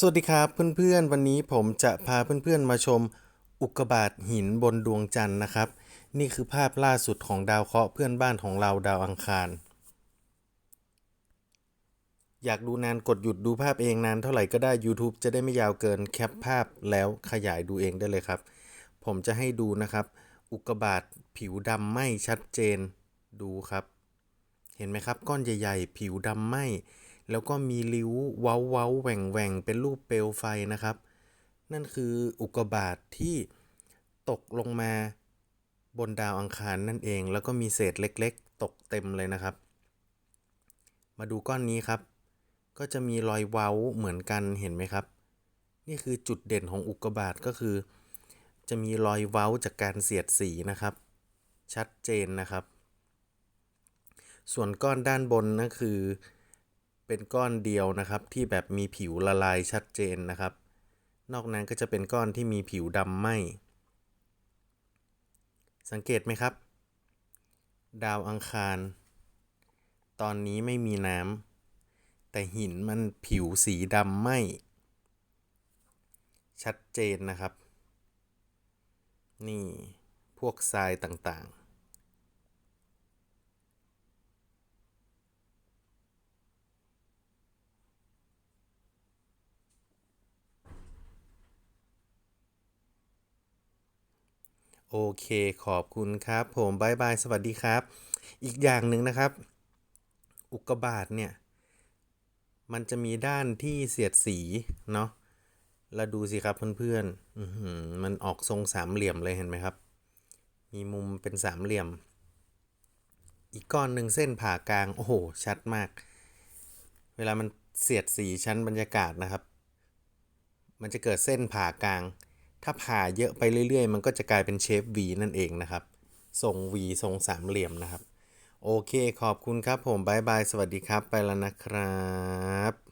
สวัสดีครับเพื่อนๆ วันนี้ผมจะพาเพื่อนๆมาชมอุกกาบาตหินบนดวงจันทร์นะครับ นี่คือภาพล่าสุดของดาวเคราะห์เพื่อนบ้านของเราดาวอังคาร อยากดูนานกดหยุดดูภาพเองนานเท่าไหร่ก็ได้ YouTube จะได้ไม่ยาวเกินแคปภาพแล้วขยายดูเองได้เลยครับ ผมจะให้ดูนะครับ อุกกาบาตผิวดำไหมชัดเจนดูครับ เห็นไหมครับก้อนใหญ่ ๆ ผิวดำไหม แล้วก็มีริ้วเว้าเว้าแหว่งแหว่งเป็นรูปเปลวไฟนะครับ นั่นคืออุกกาบาตที่ตกลงมาบนดาวอังคารนั่นเอง แล้วก็มีเศษเล็กๆ ตกเต็มเลยนะครับ มาดูก้อนนี้ครับ ก็จะมีรอยเว้าเหมือนกันเห็นไหมครับ นี่คือจุดเด่นของอุกกาบาตก็คือ จะมีรอยเว้าจากการเสียดสีนะครับ ชัดเจนนะครับ ส่วนก้อนด้านบนนั่นคือ เป็นก้อนเดียวนะครับ ที่แบบมีผิวละลายชัดเจนนะครับ นอกนั้นก็จะเป็นก้อนที่มีผิวดำไหมสังเกตไหมครับ ดาวอังคาร ตอนนี้ไม่มีน้ำแต่หินมันผิวสีดำไหมชัดเจนนะครับ นี่พวกทรายต่าง โอเคขอบคุณครับ ผมบายบายสวัสดีครับ อีกอย่างหนึ่งนะครับ อุกกาบาตเนี่ย มันจะมีด้านที่เสียดสีเนาะแล้วดูสิครับเพื่อนๆอื้อหือมันออกทรงสามเหลี่ยมเลยเห็นไหมครับ มีมุมเป็นสามเหลี่ยม อีกก้อนหนึ่งเส้นผ่ากลาง โอ้โห ชัดมาก เวลามันเสียดสีชั้นบรรยากาศนะครับ มันจะเกิดเส้นผ่ากลาง ถ้าผ่าเยอะไปเรื่อยๆ มันก็จะกลายเป็นเชฟ V นั่นเองนะครับ ทรง V ทรงสามเหลี่ยมนะครับ โอเคขอบคุณครับผมบายบาย สวัสดีครับ ไปแล้วนะครับ